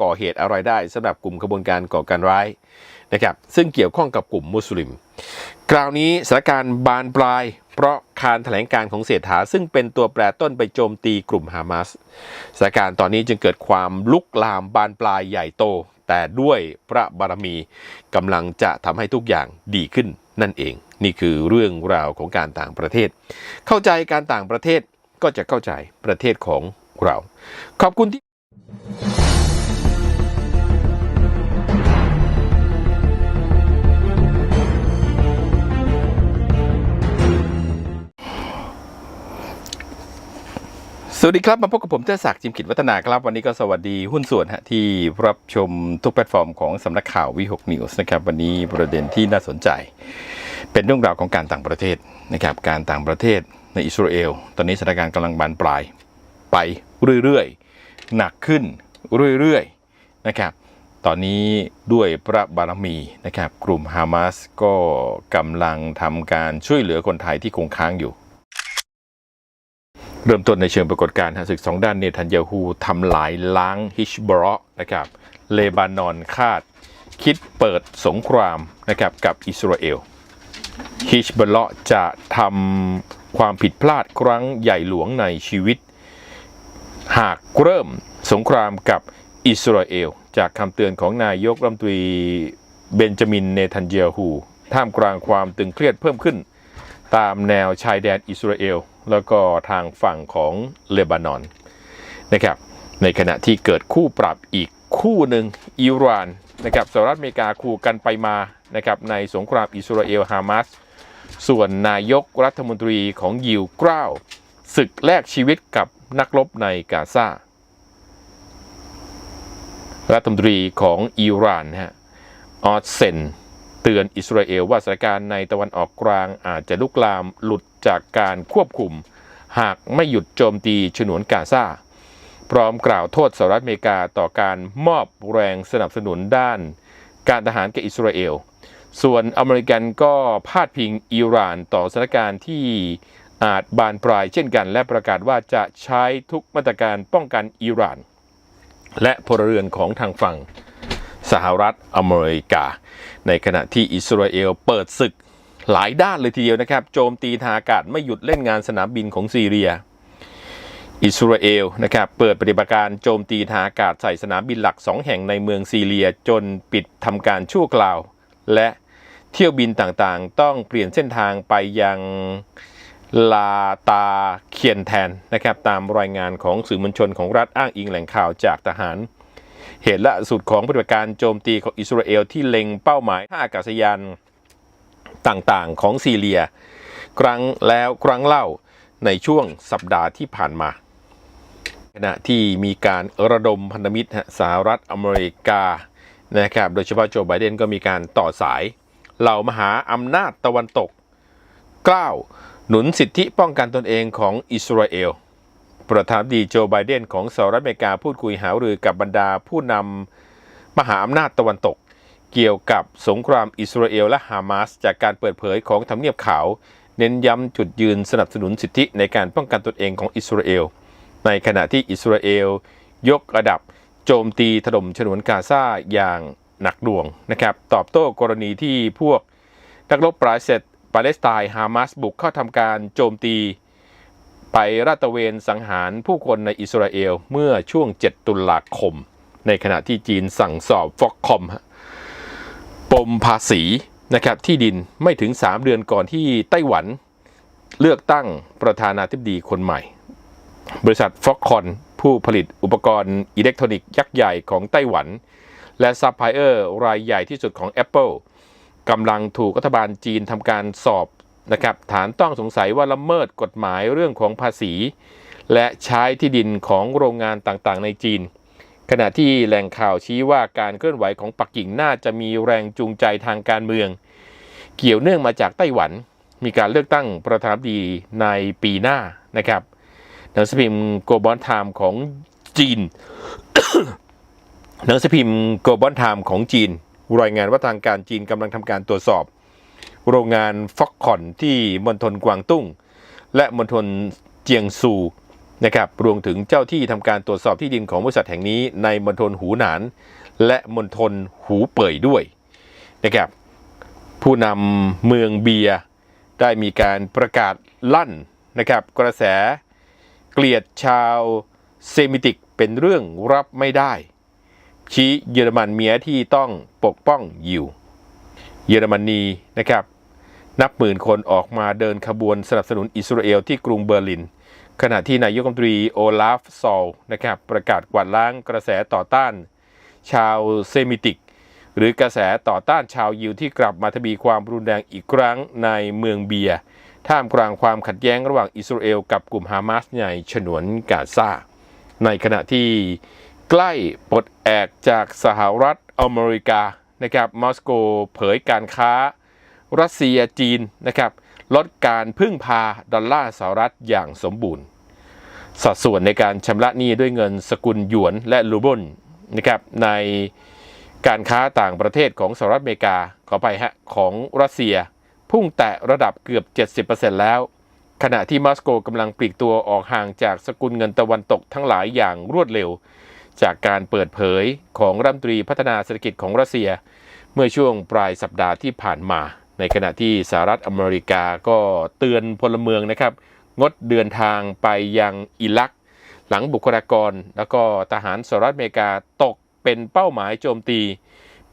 ก่อเหตุอะไรได้สำหรับกลุ่มขบวนการก่อการร้ายนะครับซึ่งเกี่ยวข้องกับกลุ่มมุสลิม คราวนี้สถานการณ์บานปลาย เพราะการแถลงการของเศรษฐา ซึ่งเป็นตัวแปรต้นไปโจมตีกลุ่มฮามาสสถานการณ์ตอนนี้จึงเกิดความลุกลามบานปลายใหญ่โต แต่ด้วยพระบารมีกำลังจะทำให้ทุกอย่างดีขึ้นนั่นเอง นี่คือเรื่องราวของการต่างประเทศ เข้าใจการต่างประเทศก็จะเข้าใจประเทศของเรา ขอบคุณที่ สวัสดีครับ มาพบกับผมเทศศักดิ์จิมกิจวัฒนาครับ วันนี้ก็สวัสดีหุ้นส่วนฮะที่รับชมทุกแพลตฟอร์มของสำนักข่าววิหกนิวส์นะครับ วันนี้ประเด็นที่น่าสนใจ เป็นเรื่องราวของการต่างประเทศนะครับการต่างประเทศในอิสราเอลตอนนี้สถานการณ์กำลังบานปลายไปเรื่อยๆ หนักขึ้นเรื่อยๆนะครับตอนนี้ด้วยพระบารมีนะครับกลุ่มฮามาสก็กำลังทำการช่วยเหลือคนไทยที่คงค้างอยู่ เริ่มต้นในเชิงปรากฏการณ์ฮะศึกสองด้านเนทันยาฮูทำลายล้างฮิชบรอนะครับเลบานอนคาด คิดเปิดสงครามนะครับกับอิสราเอลฮิชบรอจะทำความผิดพลาดครั้งใหญ่หลวงในชีวิต หากเริ่มสงครามกับอิสราเอล จากคำเตือนของนายกรัฐมนตรีเบนจามินเนทันยาฮูท่ามกลางความตึงเครียดเพิ่มขึ้น ตามแนวชายแดนอิสราเอล แล้วก็ทางฝั่งของเลบานอนนะครับในขณะที่เกิดคู่ปรับอีกคู่หนึ่งอิหร่านนะครับสหรัฐอเมริกาคู่กันไปมานะครับในสงครามอิสราเอลฮามาสส่วนนายกรัฐมนตรีของยิวกล้าวศึกแลกชีวิตกับนักรบในกาซารัฐมนตรีของอิหร่านฮะออสเซน เตือนอิสราเอลว่าสถานการณ์ในตะวันออกกลางอาจจะลุกลามหลุดจากการควบคุม หากไม่หยุดโจมตีฉนวนกาซาพร้อมกล่าวโทษสหรัฐอเมริกาต่อการมอบแรงสนับสนุนด้านการทหารแก่อิสราเอล ส่วนอเมริกันก็พาดพิงอิหร่านต่อสถานการณ์ที่อาจบานปลายเช่นกัน และประกาศว่าจะใช้ทุกมาตรการป้องกันอิหร่าน และพลเรือนของทางฝั่ง สหรัฐอเมริกา ในขณะที่อิสราเอลเปิดศึกหลายด้านเลยทีเดียวนะครับ โจมตีทางอากาศไม่หยุดเล่นงานสนามบินของซีเรีย อิสราเอลนะครับเปิดปฏิบัติการโจมตีทางอากาศใส่สนามบินหลักสองแห่งในเมืองซีเรียจนปิดทำการชั่วคราว และเที่ยวบินต่างๆ ต้องเปลี่ยนเส้นทางไปยังลาตาเคียนแทนนะครับตามรายงานของสื่อมวลชนของรัฐอ้างอิงแหล่งข่าวจากทหาร เหตุล่าสุดของปฏิบัติการโจมตีของอิสราเอลที่เล็งเป้าหมายท่าอากาศยานต่างๆ ของซีเรีย ครั้งแล้วครั้งเล่าในช่วงสัปดาห์ที่ผ่านมา ขณะที่มีการระดมพันธมิตรสหรัฐอเมริกานะครับโดยเฉพาะโจไบเดนก็มีการต่อสายเหล่ามหาอำนาจตะวันตกกล้าวหนุนสิทธิป้องกันตนเองของอิสราเอล ประธานดีโจไบเดนของสหรัฐอเมริกาพูดคุยหารือกับบรรดาผู้นำมหาอำนาจตะวันตก เกี่ยวกับสงครามอิสราเอลและฮามาสจากการเปิดเผยของทำเนียบขาว เน้นย้ำจุดยืนสนับสนุนสิทธิในการป้องกันตนเองของอิสราเอล ในขณะที่อิสราเอล ยกระดับ โจมตีถล่มฉนวนกาซาอย่างหนักหน่วงนะครับตอบโต้กรณีที่พวกนักรบปลายเซตปาเลสไตน์ฮามาสบุกเข้าทำการโจมตี ไปราตเวนสังหารผู้คนในอิสราเอลเมื่อช่วง 7 ตุลาคม ในขณะที่จีนสั่งสอบฟอกคอมปมภาษีนะครับที่ดินไม่ถึง 3 เดือนก่อนที่ไต้หวันเลือกตั้งประธานาธิบดีคนใหม่ บริษัทฟ็อกคอนผู้ผลิตอุปกรณ์อิเล็กทรอนิกส์ยักษ์ใหญ่ของไต้หวัน และซัพพลายเออร์รายใหญ่ที่สุดของ Apple กำลังถูกรัฐบาลจีนทำการสอบ นะครับฐานต้องสงสัยว่าละเมิดกฎหมายเรื่องของภาษี และใช้ที่ดินของโรงงานต่างๆ ในจีน ขณะที่แหล่งข่าวชี้ว่าการเคลื่อนไหวของปักกิ่งน่าจะมีแรงจูงใจทางการเมือง เกี่ยวเนื่องมาจากไต้หวัน มีการเลือกตั้งประธานาธิบดีในปีหน้านะครับหนังสือพิมพ์โกลบอลไทม์ของจีนหนังสือพิมพ์โกลบอลไทม์ของจีน รายงานว่าทางการจีนกำลังทำการตรวจสอบ โรงงานฟ็อกคอนที่มณฑลกวางตุ้ง และมณฑลเจียงซูนะครับรวมถึงเจ้าที่ทำการตรวจสอบที่ดินของบริษัทแห่งนี้ในมณฑลหูหนาน และมณฑลหูเป่ยด้วยนะครับผู้นำเมืองเบียได้มีการประกาศลั่นนะครับกระแสเกลียดชาวเซมิติกเป็นเรื่องรับไม่ได้ ชี้เยอรมันเมียที่ต้องปกป้องยิว เยอรมนีนะครับ นับหมื่นคนออกมาเดินขบวนสนับสนุนอิสราเอลที่กรุงเบอร์ลิน ขณะที่นายกรัฐมนตรีโอลาฟซอลนะครับประกาศกวาดล้างกระแสต่อต้าน ชาวเซมิติก หรือกระแสต่อต้านชาวยิวที่กลับมาทวีความรุนแรงอีกครั้งในเมืองเบียท่ามกลางความขัดแย้งระหว่างอิสราเอลกับกลุ่มฮามาสในฉนวนกาซาในขณะที่ใกล้ปลดแอกจากสหรัฐอเมริกานะครับมอสโกเผยการค้า รัสเซียจีนนะครับลดการพึ่งพาดอลลาร์สหรัฐอย่างสมบูรณ์ สัดส่วนในการชำระหนี้ด้วยเงินสกุลหยวนและรูเบิลนะครับในการค้าต่างประเทศของสหรัฐอเมริกาขอไปฮะของรัสเซีย พุ่งแตะระดับเกือบ 70%แล้ว ขณะที่มอสโกกำลังปลีกตัวออกห่างจากสกุลเงินตะวันตกทั้งหลายอย่างรวดเร็ว จากการเปิดเผยของรัฐมนตรีพัฒนาเศรษฐกิจของรัสเซีย เมื่อช่วงปลายสัปดาห์ที่ผ่านมา ในขณะที่สหรัฐอเมริกาก็เตือนพลเมืองนะครับ งดเดินทางไปยังอิรัก หลังบุคลากร แล้วก็ทหารสหรัฐอเมริกาตกเป็นเป้าหมายโจมตี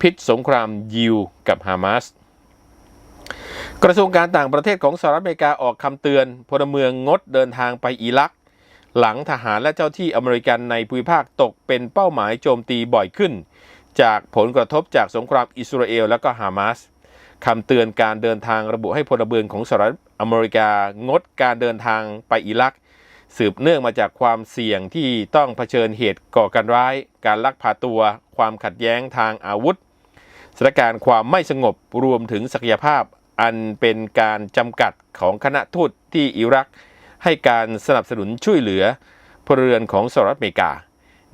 พิษสงครามยิวกับฮามาสกระทรวงการต่างประเทศของสหรัฐอเมริกาออกคำเตือนพลเมืองงดเดินทางไปอิรัก หลังทหารและเจ้าที่อเมริกันในภูมิภาคตกเป็นเป้าหมายโจมตีบ่อยขึ้น จากผลกระทบจากสงครามอิสราเอลและก็ฮามาส คำเตือนการเดินทางระบุให้พลเมืองของสหรัฐอเมริกางดการเดินทางไปอิรัก สืบเนื่องมาจากความเสี่ยงที่ต้องเผชิญเหตุก่อการร้าย การลักพาตัว ความขัดแย้งทางอาวุธสถานการณ์ความไม่สงบรวมถึงศักยภาพอันเป็นการจำกัดของคณะทูตที่อิรัก ให้การสนับสนุนช่วยเหลือพลเรือนของสหรัฐอเมริกา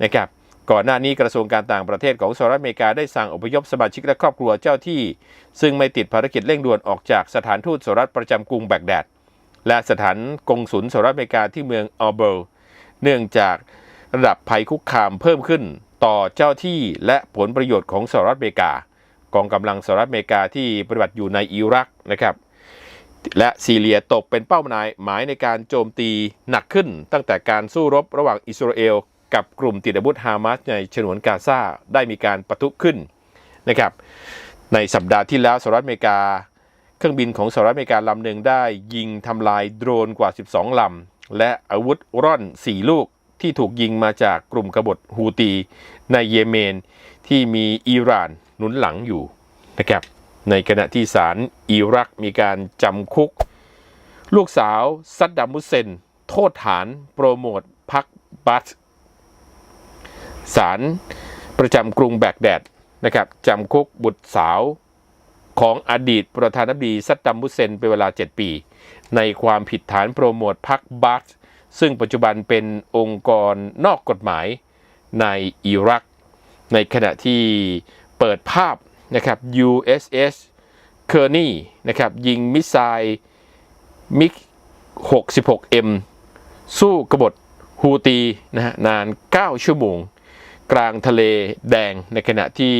นะครับ ก่อนหน้านี้กระทรวงการต่างประเทศของสหรัฐอเมริกาได้สั่งอพยพสมาชิกและครอบครัวเจ้าที่ ซึ่งไม่ติดภารกิจเร่งด่วนออกจากสถานทูตสหรัฐประจำกรุงแบกแดด และสถานกงสุลสหรัฐอเมริกาที่เมืองออเบิลเนื่องจากระดับภัยคุกคามเพิ่มขึ้นต่อเจ้าที่และผลประโยชน์ของสหรัฐอเมริกากองกำลังสหรัฐอเมริกาที่ปฏิบัติอยู่ในอิรักนะครับและซีเรียตกเป็นเป้าหมายหมายในการโจมตีหนักขึ้นตั้งแต่การสู้รบระหว่างอิสราเอล กับกลุ่มติดอาวุธฮามาสในฉนวนกาซาได้มีการปะทุขึ้นนะครับในสัปดาห์ที่แล้วสหรัฐอเมริกา เครื่องบินของสหรัฐอเมริกาลำหนึ่งได้ยิงทำลายโดรนกว่า 12 ลำ และอาวุธร่อน 4 ลูกที่ถูกยิงมาจากกลุ่มกบฏฮูตีในเยเมน ที่มีอิหร่านหนุนหลังอยู่นะครับในขณะที่ศาลอิรักมีการจำคุก ลูกสาวซัดดัมมุเซน โทษฐานโปรโมทพรรคบัส ศาลประจำกรุงแบกแดดนะครับจำคุกบุตรสาวของอดีตประธานาธิบดีซัดดัมมุเซนเป็นเวลา 7 ปี ในความผิดฐานโปรโมทพรรคบัสซึ่งปัจจุบันเป็นองค์กรนอกกฎหมายในอิรัก ในขณะที่เปิดภาพนะครับ USS เคอร์นีนะครับยิงมิสไซล์มิก 66M สู้กบฏฮูตีนะฮะนาน 9 ชั่วโมง กลางทะเลแดงในขณะที่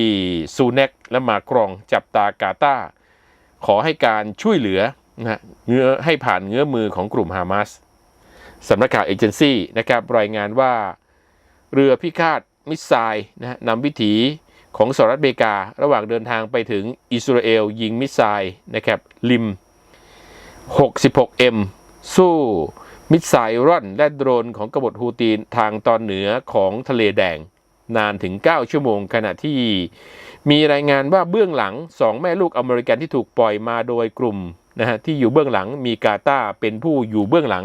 ซูเน็กและมากรองจับตากาตาขอให้การช่วยเหลือนะเงื้อให้ผ่านเงื้อมือของกลุ่มฮามาสสำนักข่าวเอเจนซี่นะครับรายงานว่าเรือพิฆาตมิสไซล์นะนำวิถีของสหรัฐอเมริการะหว่างเดินทางไปถึงอิสราเอลยิงมิสไซล์นะครับริม 66M สู้มิสไซล์ร่อนและโดรนของกบฏฮูตีทางตอนเหนือของทะเลแดง นานถึง 9 ชั่วโมงขณะที่ มีรายงานว่าเบื้องหลังสองแม่ลูกอเมริกันที่ถูกปล่อยมาโดยกลุ่มนะฮะที่อยู่เบื้องหลังมีกาตาเป็นผู้อยู่เบื้องหลัง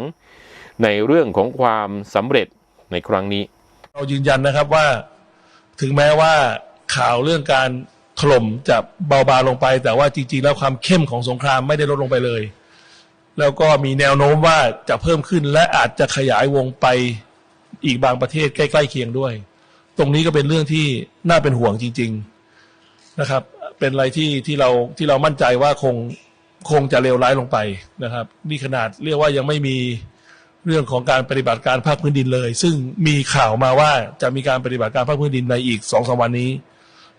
ในเรื่องของความสำเร็จในครั้งนี้ เรายืนยันนะครับว่าถึงแม้ว่าข่าวเรื่องการถล่มจะเบาบางลงไป แต่ว่าจริงๆ แล้วความเข้มของสงครามไม่ได้ลดลงไปเลย แล้วก็มีแนวโน้มว่าจะเพิ่มขึ้นและอาจจะขยายวงไปอีกบางประเทศใกล้ ๆ เคียงด้วย ตรงนี้ก็เป็นเรื่องที่น่าเป็นห่วงจริง ๆนะครับ เป็นอะไรที่ที่เราที่เรามั่นใจว่าคงคงจะเลวร้ายลงไปนะครับ นี่ขนาดเรียกว่ายังไม่มีเรื่องของการปฏิบัติการภาคพื้นดินเลย ซึ่งมีข่าวมาว่าจะมีการปฏิบัติการภาคพื้นดินในอีกสองสามวันนี้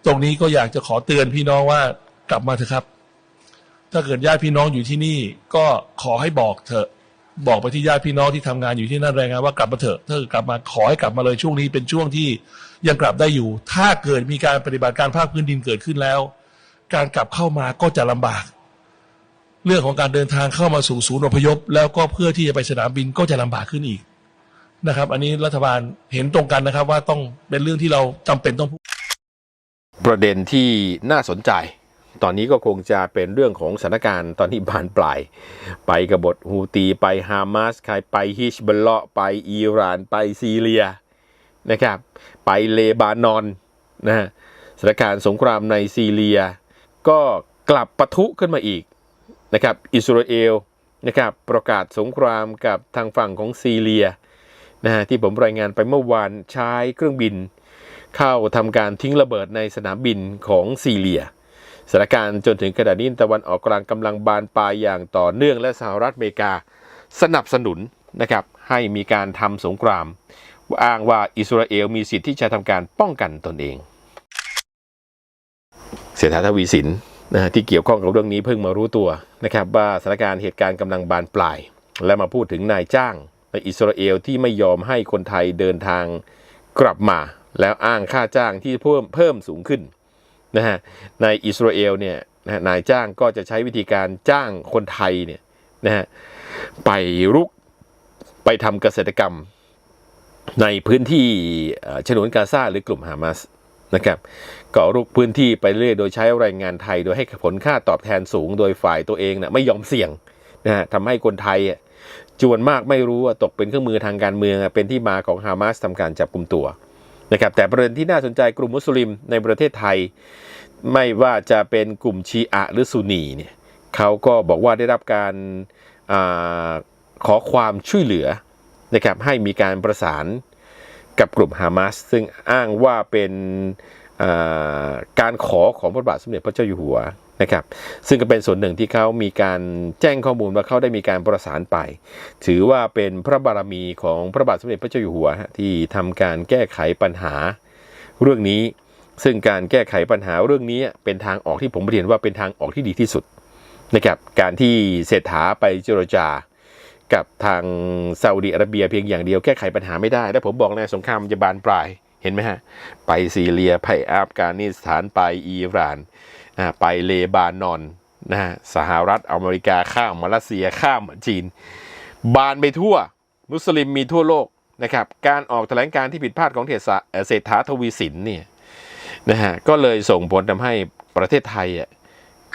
ตรงนี้ก็อยากจะขอเตือนพี่น้องว่ากลับมาเถอะครับ ถ้าเกิดญาติพี่น้องอยู่ที่นี่ ก็ขอให้บอกเถอะบอกไปที่ญาติพี่น้องที่ทำงานอยู่ที่นั่นแรงงานว่ากลับมาเถอะถ้าเกิดกลับมาขอให้กลับมาเลยช่วงนี้เป็นช่วงที่ ยังกลับได้อยู่ ถ้าเกิดมีการปฏิบัติการภาคพื้นดินเกิดขึ้นแล้ว การกลับเข้ามาก็จะลำบาก เรื่องของการเดินทางเข้ามาสู่ศูนย์อพยพ แล้วก็เพื่อที่จะไปสนามบินก็จะลำบากขึ้นอีกนะครับ อันนี้รัฐบาลเห็นตรงกันนะครับ ว่าต้องเป็นเรื่องที่เราจำเป็นต้องพูดประเด็นที่น่าสนใจ ตอนนี้ก็คงจะเป็นเรื่องของสถานการณ์ตอนนี้บานปลาย ไปกบฏฮูตี ไปฮามาสใครไปฮิชบลเลาะไปอิหร่าน ไปซีเรีย นะครับ ไปเลบานอนนะฮะสถานการณ์สงครามในซีเรีย ก็กลับปะทุขึ้นมาอีกนะครับ อิสราเอลนะครับประกาศสงครามกับทางฝั่งของซีเรียนะฮะที่ผมรายงานไปเมื่อวานใช้เครื่องบิน เข้าทำการทิ้งระเบิดในสนามบินของซีเรียสถานการณ์จนถึงขณะนี้ตะวันออกกลางกำลังบานปลายอย่างต่อเนื่องและสหรัฐอเมริกา สนับสนุนนะครับให้มีการทำสงคราม อ้างว่าอิสราเอลมีสิทธิ์ที่จะทำการป้องกันตนเอง เศรษฐาทวีสินนะที่เกี่ยวข้องกับเรื่องนี้เพิ่งมารู้ตัวนะครับว่าสถานการณ์เหตุการณ์กำลังบานปลาย และมาพูดถึงนายจ้างในอิสราเอลที่ไม่ยอมให้คนไทยเดินทางกลับมา แล้วอ้างค่าจ้างที่เพิ่มเพิ่มสูงขึ้นนะฮะในอิสราเอลเนี่ยนะนายจ้างก็จะใช้วิธีการจ้างคนไทยเนี่ยนะฮะไปรุกไปทำเกษตรกรรม ในพื้นที่ฉนวนกาซาหรือกลุ่มฮามาสนะครับก็รุกพื้นที่ไปเรื่อยโดยใช้แรงงานไทย โดยให้ผลค่าตอบแทนสูงโดยฝ่ายตัวเองนะไม่ยอมเสี่ยงนะฮะทำให้คนไทยจวนมากไม่รู้ว่าตกเป็นเครื่องมือทางการเมืองเป็นที่มาของฮามาสทำการจับกลุ่มตัวนะครับแต่ประเด็นที่น่าสนใจกลุ่มมุสลิมในประเทศไทย ไม่ว่าจะเป็นกลุ่มชีอะหรือซุนีเนี่ยเขาก็บอกว่าได้รับการอขอความช่วยเหลือ นะครับให้มีการประสานกับกลุ่มฮามาสซึ่งอ้างว่าเป็นการขอของพระบาทสมเด็จพระเจ้าอยู่หัวนะครับซึ่งก็เป็นส่วนหนึ่งที่เขามีการแจ้งข้อมูลว่าเขาได้มีการประสานไป ถือว่าเป็นพระบารมีของพระบาทสมเด็จพระเจ้าอยู่หัว ที่ทำการแก้ไขปัญหาเรื่องนี้ ซึ่งการแก้ไขปัญหาเรื่องนี้เป็นทางออกที่ผมเรียนว่าเป็นทางออกที่ดีที่สุดนะครับการที่เศรษฐาไปเจรจา กับทางซาอุดิอาระเบียเพียงอย่างเดียวแก้ไขปัญหาไม่ได้ และผมบอกในะสงครามมันจะบานปลายเห็นไหมฮะ ไปซีเรียไปอัฟกานิสถานไปอิหร่านนะไปเลบานอนนะฮะสหรัฐอเมริกาข้ามมาเลเซียข้ามจีน บานไปทั่ว มุสลิมมีทั่วโลกนะครับ การออกแถลงการที่ผิดพลาดของเทศะเอ่อเศรษฐาทวีสินเนี่ยนะฮะก็เลยส่งผลทำให้ประเทศไทยอะ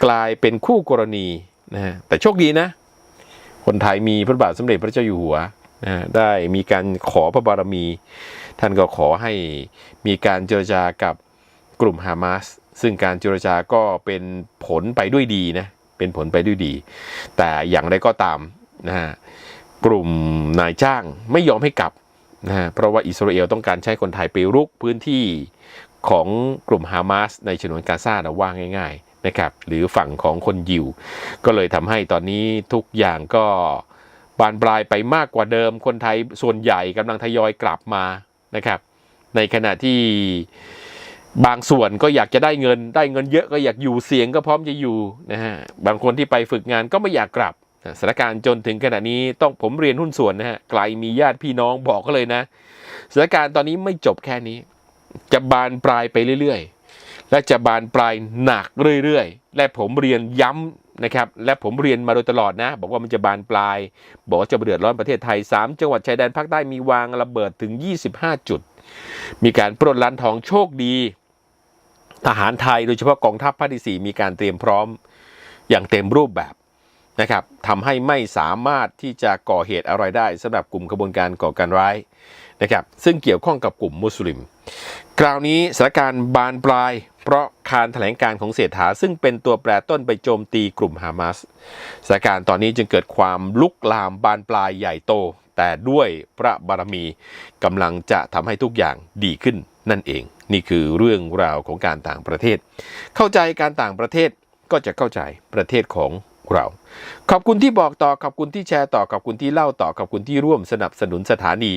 กลายเป็นคู่กรณีนะฮะแต่โชคดีนะ คนไทยมีพระบาทสมเด็จพระเจ้าอยู่หัวนะได้มีการขอพระบารมี ท่านก็ขอให้มีการเจรจากับกลุ่มฮามาสซึ่งการเจรจาก็เป็นผลไปด้วยดีนะเป็นผลไปด้วยดี แต่อย่างไรก็ตามนะฮะกลุ่มนายจ้างไม่ยอมให้กลับนะฮะเพราะว่าอิสราเอลต้องการใช้คนไทยไปรุกพื้นที่ของกลุ่มฮามาสในฉนวนกาซานะว่าง่าย นะครับหรือฝั่งของคนยิว ก็เลยทำให้ตอนนี้ทุกอย่างก็บานปลายไปมากกว่าเดิม คนไทยส่วนใหญ่กำลังทยอยกลับมานะครับ ในขณะที่บางส่วนก็อยากจะได้เงิน ได้เงินเยอะก็อยากอยู่เสียงก็พร้อมจะอยู่นะฮะบางคนที่ไปฝึกงานก็ไม่อยากกลับสถานการณ์จนถึงขณะนี้ต้องผมเรียนหุ้นส่วนนะฮะไกลมีญาติพี่น้องบอกก็เลยนะสถานการณ์ตอนนี้ไม่จบแค่นี้ จะบานปลายไปเรื่อยๆ และจะบานปลายหนักเรื่อยๆ และผมเรียนย้ำนะครับ และผมเรียนมาโดยตลอดนะ บอกว่ามันจะบานปลาย บอกว่าจะเดือดร้อนประเทศไทย 3 จังหวัดชายแดนภาคใต้มีวางระเบิดถึง 25 จุด มีการปล้นร้านทองโชคดี ทหารไทยโดยเฉพาะกองทัพภาคที่4มีการเตรียมพร้อมอย่างเต็มรูปแบบนะครับทำให้ไม่สามารถที่จะก่อเหตุอะไรได้สำหรับกลุ่มขบวนการก่อการร้ายนะครับ ซึ่งเกี่ยวข้องกับกลุ่มมุสลิม คราวนี้สถานการณ์บานปลาย เพราะการแถลงการของเศรษฐา ซึ่งเป็นตัวแปรต้นไปโจมตีกลุ่มฮามาสสถานการณ์ตอนนี้จึงเกิดความลุกลามบานปลายใหญ่โต แต่ด้วยพระบารมีกำลังจะทำให้ทุกอย่างดีขึ้นนั่นเอง นี่คือเรื่องราวของการต่างประเทศ เข้าใจการต่างประเทศก็จะเข้าใจประเทศของเรา ขอบคุณที่บอกต่อ ขอบคุณที่แชร์ต่อ ขอบคุณที่เล่าต่อ ขอบคุณที่ร่วมสนับสนุนสถานี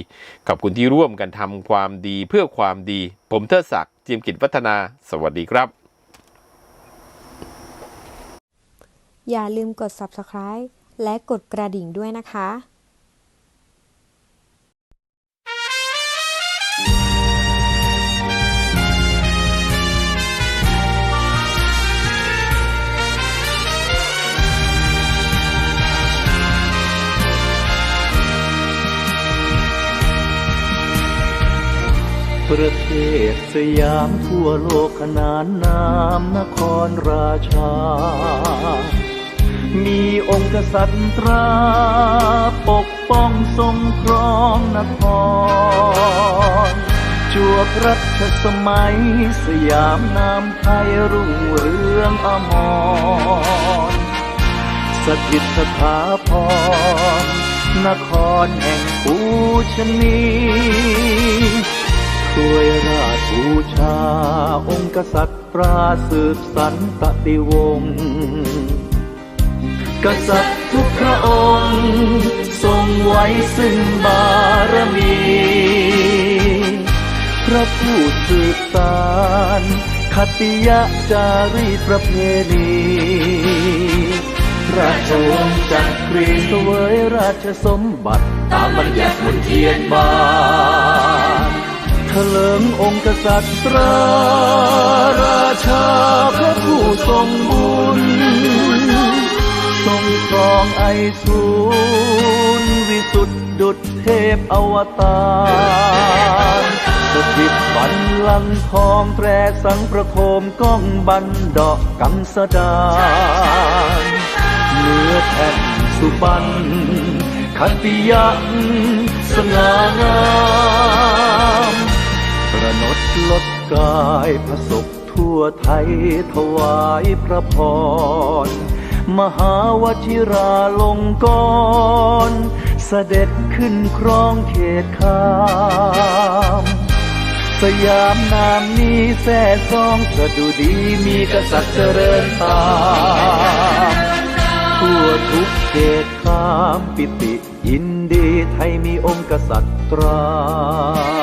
ขอบคุณที่ร่วมกันทำความดีเพื่อความดี ผมเทิดศักดิ จีมกิจวัฒนา สวัสดีครับ อย่าลืมกด subscribe และกดกระดิ่งด้วยนะคะ ประเทศสยามทั่วโลกขนานนามนครราชา มีองค์กษัตริย์ตรา ปกป้องทรงครองนครจวบรัชสมัย สยามนามไทยรุ่งเรืองอมร สถิตสถาพรนครแห่งปูชนี ช่วยราชบูชา องค์กษัตริย์ปราสืบสันตติวงศ์กษัตริย์ทุกพระองค์ ทรงไว้ซึ่งบารมี พระผู้สืบสารคติยะจารีตประเพณีราชวงศ์จักรีสวยราชสมบัติ ตามบัญญัติมนเทียนบาน ลิงองค์กษัตริย์ราราชาพระผู้ทรงบุญ ทรงครองไอสูรวิสุทธิดุจเทพอวตารสถิตบันลังทองแตรสังประโคมก้องบันดอกกังสดานเนื้อแผ่นสุบรรณขันติยักสง่างามประน กายพระศพทั่วไทยถวายพระพร มหาวชิราลงกรณเสด็จขึ้นครองเขตคามสยามนามนี้แท้ซองสะดุดีมีกษัตริย์เจริญตามทั่วทุกเขตคามปิติยินดีไทยมีองค์กษัตริย์ตรา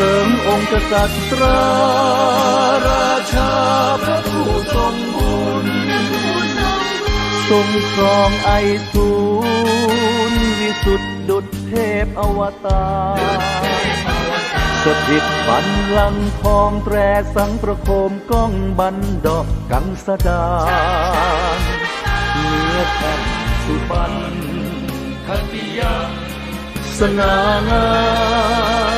ลิงองค์กษัตริย์ราราชาพระผู้ทรงบุญทรงครองไอสูรวิสุทธิดุจเทพอวตารสถิตบันลังทองแตรสังประโคมก้องบันดอกกังสดาเนื้อแผ่นสุบรรณคติยาสง่างาม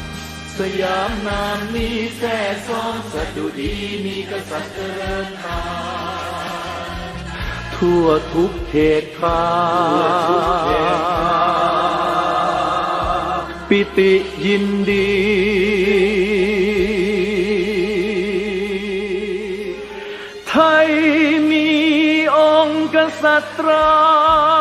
สยามนามนี้แท้ซ้องสะดุดีมีกษัตริย์เจริญตาทั่วทุกเขตขาปิติยินดี ไทยมีองค์กษัตรา